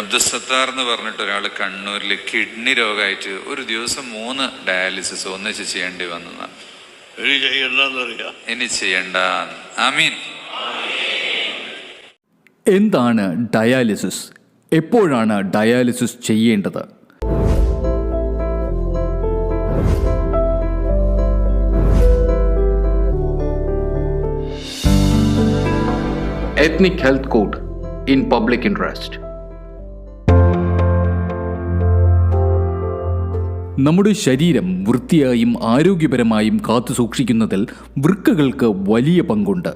അബ്ദുസത്താർ എന്ന് പറഞ്ഞിട്ട് ഒരാൾ കണ്ണൂരിൽ കിഡ്നി രോഗമായിട്ട് ഒരു ദിവസം മൂന്ന് ഡയാലിസിസ് ഒന്നിച്ച് ചെയ്യേണ്ടി വന്നതാണ് ഇനി ചെയ്യണ്ടെന്നറിയാം? ഇനി ചെയ്യണ്ട. ആമീൻ. എന്താണ് ഡയാലിസിസ്? എപ്പോഴാണ് ഡയാലിസിസ് ചെയ്യേണ്ടത്? Ethnic health code in public Interest. നമ്മുടെ ശരീരം വൃത്തിയായും ആരോഗ്യപരമായും കാത്തു സൂക്ഷിക്കുന്നതിൽ വൃക്കകൾക്ക് വലിയ പങ്കുണ്ട്.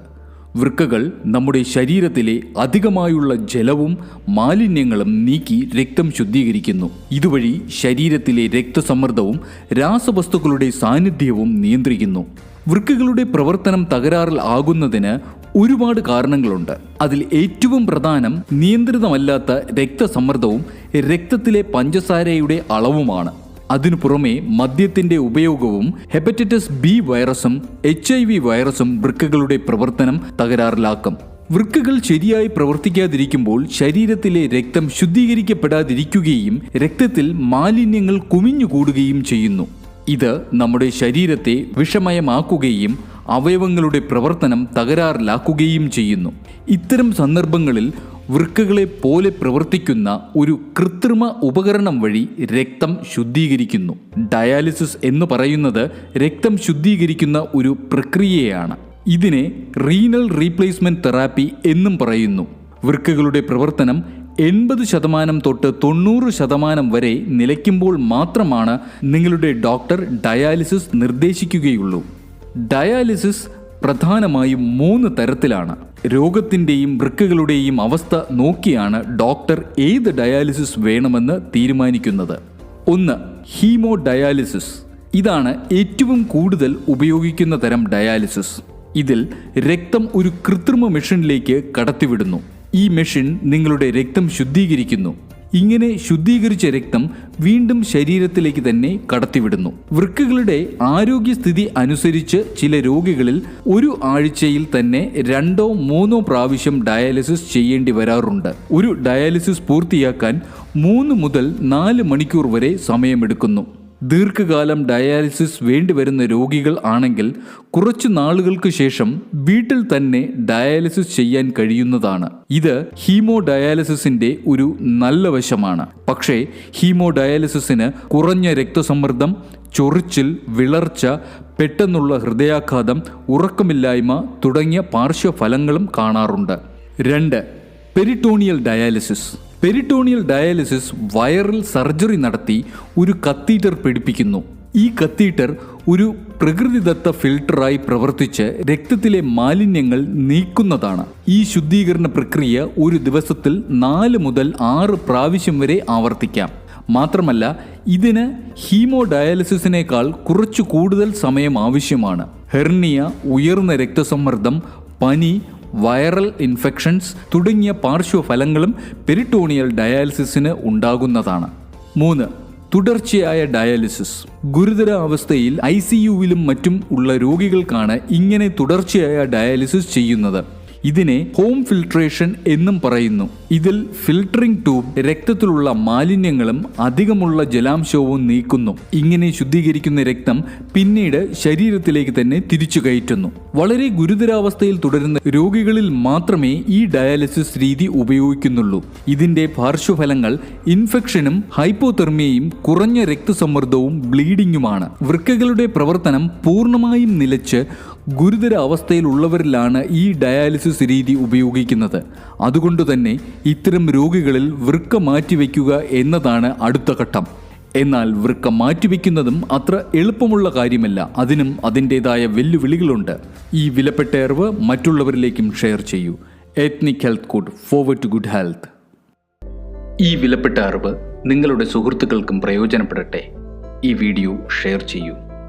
വൃക്കകൾ നമ്മുടെ ശരീരത്തിലെ അധികമായുള്ള ജലവും മാലിന്യങ്ങളും നീക്കി രക്തം ശുദ്ധീകരിക്കുന്നു. ഇതുവഴി ശരീരത്തിലെ രക്തസമ്മർദ്ദവും രാസവസ്തുക്കളുടെ സാന്നിധ്യവും നിയന്ത്രിക്കുന്നു. വൃക്കകളുടെ പ്രവർത്തനം തകരാറിൽ ആകുന്നതിന് ഒരുപാട് കാരണങ്ങളുണ്ട്. അതിൽ ഏറ്റവും പ്രധാനം നിയന്ത്രിതമല്ലാത്ത രക്തസമ്മർദ്ദവും രക്തത്തിലെ പഞ്ചസാരയുടെ അളവുമാണ്. അതിനു പുറമെ മദ്യത്തിന്റെ ഉപയോഗവും ഹെപ്പറ്റൈറ്റിസ് ബി വൈറസും എച്ച് ഐ വി വൈറസും വൃക്കകളുടെ പ്രവർത്തനം തകരാറിലാക്കും. വൃക്കകൾ ശരിയായി പ്രവർത്തിക്കാതിരിക്കുമ്പോൾ ശരീരത്തിലെ രക്തം ശുദ്ധീകരിക്കപ്പെടാതിരിക്കുകയും രക്തത്തിൽ മാലിന്യങ്ങൾ കുമിഞ്ഞുകൂടുകയും ചെയ്യുന്നു. ഇത് നമ്മുടെ ശരീരത്തെ വിഷമയമാക്കുകയും അവയവങ്ങളുടെ പ്രവർത്തനം തകരാറിലാക്കുകയും ചെയ്യുന്നു. ഇത്തരം സന്ദർഭങ്ങളിൽ വൃക്കകളെ പോലെ പ്രവർത്തിക്കുന്ന ഒരു കൃത്രിമ ഉപകരണം വഴി രക്തം ശുദ്ധീകരിക്കുന്നു. ഡയാലിസിസ് എന്ന് പറയുന്നത് രക്തം ശുദ്ധീകരിക്കുന്ന ഒരു പ്രക്രിയയാണ്. ഇതിനെ റീനൽ റീപ്ലേസ്മെന്റ് തെറാപ്പി എന്നും പറയുന്നു. വൃക്കകളുടെ പ്രവർത്തനം എൺപത് ശതമാനം തൊട്ട് തൊണ്ണൂറ് ശതമാനം വരെ നിലയ്ക്കുമ്പോൾ മാത്രമാണ് നിങ്ങളുടെ ഡോക്ടർ ഡയാലിസിസ് നിർദ്ദേശിക്കുകയുള്ളൂ. ഡയാലിസിസ് പ്രധാനമായും മൂന്ന് തരത്തിലാണ്. രോഗത്തിന്റെയും വൃക്കകളുടെയും അവസ്ഥ നോക്കിയാണ് ഡോക്ടർ ഏത് ഡയാലിസിസ് വേണമെന്ന് തീരുമാനിക്കുന്നത്. ഒന്ന് ഹീമോ ഡയാലിസിസ് ഇതാണ് ഏറ്റവും കൂടുതൽ ഉപയോഗിക്കുന്ന തരം ഡയാലിസിസ്. ഇതിൽ രക്തം ഒരു കൃത്രിമ മെഷീനിലേക്ക് കടത്തിവിടുന്നു. ഈ മെഷീൻ നിങ്ങളുടെ രക്തം ശുദ്ധീകരിക്കുന്നു. ഇങ്ങനെ ശുദ്ധീകരിച്ച രക്തം വീണ്ടും ശരീരത്തിലേക്ക് തന്നെ കടത്തിവിടുന്നു. വൃക്കകളുടെ ആരോഗ്യസ്ഥിതി അനുസരിച്ച് ചില രോഗികളിൽ ഒരു ആഴ്ചയിൽ തന്നെ രണ്ടോ മൂന്നോ പ്രാവശ്യം ഡയാലിസിസ് ചെയ്യേണ്ടി വരാറുണ്ട്. ഒരു ഡയാലിസിസ് പൂർത്തിയാക്കാൻ മൂന്ന് മുതൽ നാല് മണിക്കൂർ വരെ സമയമെടുക്കുന്നു. ദീർഘകാലം ഡയാലിസിസ് വേണ്ടിവരുന്ന രോഗികൾ ആണെങ്കിൽ കുറച്ചു നാളുകൾക്ക് ശേഷം വീട്ടിൽ തന്നെ ഡയാലിസിസ് ചെയ്യാൻ കഴിയുന്നതാണ്. ഇത് ഹീമോ ഡയാലിസിസിന്റെ ഒരു നല്ല വശമാണ്. പക്ഷേ ഹീമോ ഡയാലിസിസിന് കുറഞ്ഞ രക്തസമ്മർദ്ദം ചൊറിച്ചിൽ വിളർച്ച പെട്ടെന്നുള്ള ഹൃദയാഘാതം ഉറക്കമില്ലായ്മ തുടങ്ങിയ പാർശ്വഫലങ്ങളും കാണാറുണ്ട്. രണ്ട് പെരിട്ടോണിയൽ ഡയാലിസിസ്. പെരിട്ടോണിയൽ ഡയാലിസിസ് വയറിൽ സർജറി നടത്തി ഒരു കത്തീറ്റർ പിടിപ്പിക്കുന്നു. ഈ കത്തീറ്റർ ഒരു പ്രകൃതിദത്ത ഫിൽട്ടറായി പ്രവർത്തിച്ച് രക്തത്തിലെ മാലിന്യങ്ങൾ നീക്കുന്നതാണ്. ഈ ശുദ്ധീകരണ പ്രക്രിയ ഒരു ദിവസത്തിൽ നാല് മുതൽ ആറ് പ്രാവശ്യം വരെ ആവർത്തിക്കാം. മാത്രമല്ല ഇതിന് ഹീമോ ഡയാലിസിസിനേക്കാൾ കുറച്ചു കൂടുതൽ സമയം ആവശ്യമാണ്. ഹെർണിയ ഉയർന്ന രക്തസമ്മർദ്ദം പനി വൈറൽ ഇൻഫെക്ഷൻസ് തുടങ്ങിയ പാർശ്വഫലങ്ങളും പെരിട്ടോണിയൽ ഡയാലിസിസിന് ഉണ്ടാകുന്നതാണ്. മൂന്ന് തുടർച്ചയായ ഡയാലിസിസ്. ഗുരുതര അവസ്ഥയിൽ ഐ സി യുവിലും മറ്റും ഉള്ള രോഗികൾക്കാണ് ഇങ്ങനെ തുടർച്ചയായ ഡയാലിസിസ് ചെയ്യുന്നത്. ഇതിനെ ഹോം ഫിൽട്രേഷൻ എന്നും പറയുന്നു. ഇതിൽ ഫിൽട്ടറിംഗ് ട്യൂബ് രക്തത്തിലുള്ള മാലിന്യങ്ങളും അധികമുള്ള ജലാംശവും നീക്കുന്നു. ഇങ്ങനെ ശുദ്ധീകരിക്കുന്ന രക്തം പിന്നീട് ശരീരത്തിലേക്ക് തന്നെ തിരിച്ചു കയറ്റുന്നു. വളരെ ഗുരുതരാവസ്ഥയിൽ തുടരുന്ന രോഗികളിൽ മാത്രമേ ഈ ഡയാലിസിസ് രീതി ഉപയോഗിക്കുന്നുള്ളൂ. ഇതിന്റെ പാർശ്വഫലങ്ങൾ ഇൻഫെക്ഷനും ഹൈപ്പോതെർമിയയും കുറഞ്ഞ രക്തസമ്മർദ്ദവും ബ്ലീഡിങ്ങുമാണ് വൃക്കകളുടെ പ്രവർത്തനം പൂർണമായും നിലച്ച് ഗുരുതര അവസ്ഥയിലുള്ളവരിലാണ് ഈ ഡയാലിസിസ് രീതി ഉപയോഗിക്കുന്നത്. അതുകൊണ്ട് തന്നെ ഇത്തരം രോഗികളിൽ വൃക്ക മാറ്റിവെക്കുക എന്നതാണ് അടുത്ത ഘട്ടം. എന്നാൽ വൃക്ക മാറ്റിവെക്കുന്നതും അത്ര എളുപ്പമുള്ള കാര്യമല്ല. അതിനും അതിന്റെതായ വെല്ലുവിളികളുണ്ട്. ഈ വിലപ്പെട്ട അറിവ് മറ്റുള്ളവരിലേക്കും ഷെയർ ചെയ്യൂ. Ethnic health code forward to good health ഈ വിലപ്പെട്ട അറിവ് നിങ്ങളുടെ സുഹൃത്തുക്കൾക്കും പ്രയോജനപ്പെടട്ടെ. ഈ വീഡിയോ ഷെയർ ചെയ്യൂ.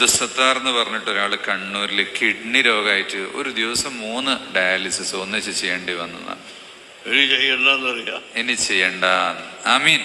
Abdussathar എന്ന് പറഞ്ഞിട്ട് ഒരാൾ കണ്ണൂരിൽ കിഡ്നി രോഗമായിട്ട് ഒരു ദിവസം മൂന്ന് ഡയാലിസിസ് ഒന്നിച്ച് ചെയ്യേണ്ടി വന്നതാണ് ഇനി ചെയ്യണ്ടെന്നറിയാം. ഇനി ചെയ്യണ്ട ആമീൻ.